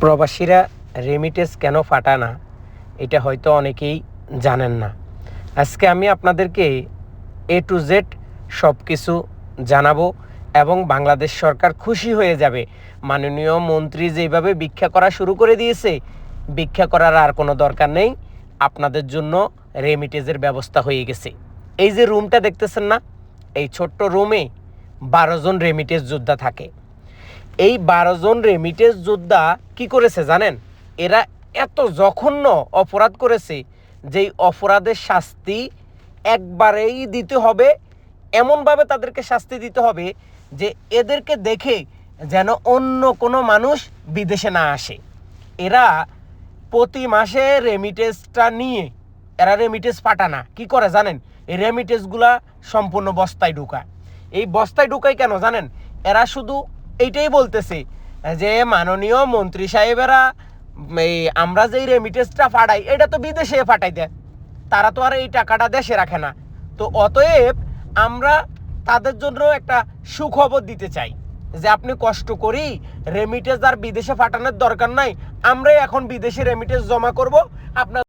প্রবাসীরা রেমিটেন্স কেন ফাটায় না? এটা হয়তো অনেকেই জানেন না। আজকে আমি আপনাদেরকে এ টু জেড সব কিছু জানাব এবং বাংলাদেশ সরকার খুশি হয়ে যাবে। মাননীয় মন্ত্রী যেভাবে ভিক্ষা করা শুরু করে দিয়েছে, ভিক্ষা করার আর কোনো দরকার নেই। আপনাদের জন্য রেমিটেজের ব্যবস্থা হয়ে গেছে। এই যে রুমটা দেখতেছেন না, এই ছোট্ট রুমে বারো জন রেমিটেজ যোদ্ধা থাকে। এই বারো জন রেমিটেন্স যোদ্ধা কি করেছে জানেন? এরা এত জঘন্য অপরাধ করেছে যেই অপরাধের শাস্তি একবারেই দিতে হবে। এমনভাবে তাদেরকে শাস্তি দিতে হবে যে এদেরকে দেখে যেন অন্য কোনো মানুষ বিদেশে না আসে। এরা প্রতি মাসে রেমিটেন্সটা নিয়ে, এরা রেমিটেন্স পাঠানা। কি করে জানেন? এই রেমিটেন্সগুলা সম্পূর্ণ বস্তায় ঢুকায়। এই বস্তায় ঢুকায় কেন জানেন? এরা শুধু এইটাই বলতেছে, যে মাননীয় মন্ত্রী সাহেবেরা, এই আমরা যেই রেমিটেন্সটা ফাটাই, এটা তো বিদেশে পাঠাই দেয় তারা তো আর এই টাকাটা দেশে রাখে না। তো অতএব আমরা তাদের জন্য একটা সুখবর দিতে চাই, যে আপনি কষ্ট করি রেমিটেন্স আর বিদেশে ফাটানোর দরকার নাই, আমরাই এখন বিদেশে রেমিটেন্স জমা করব। আপনার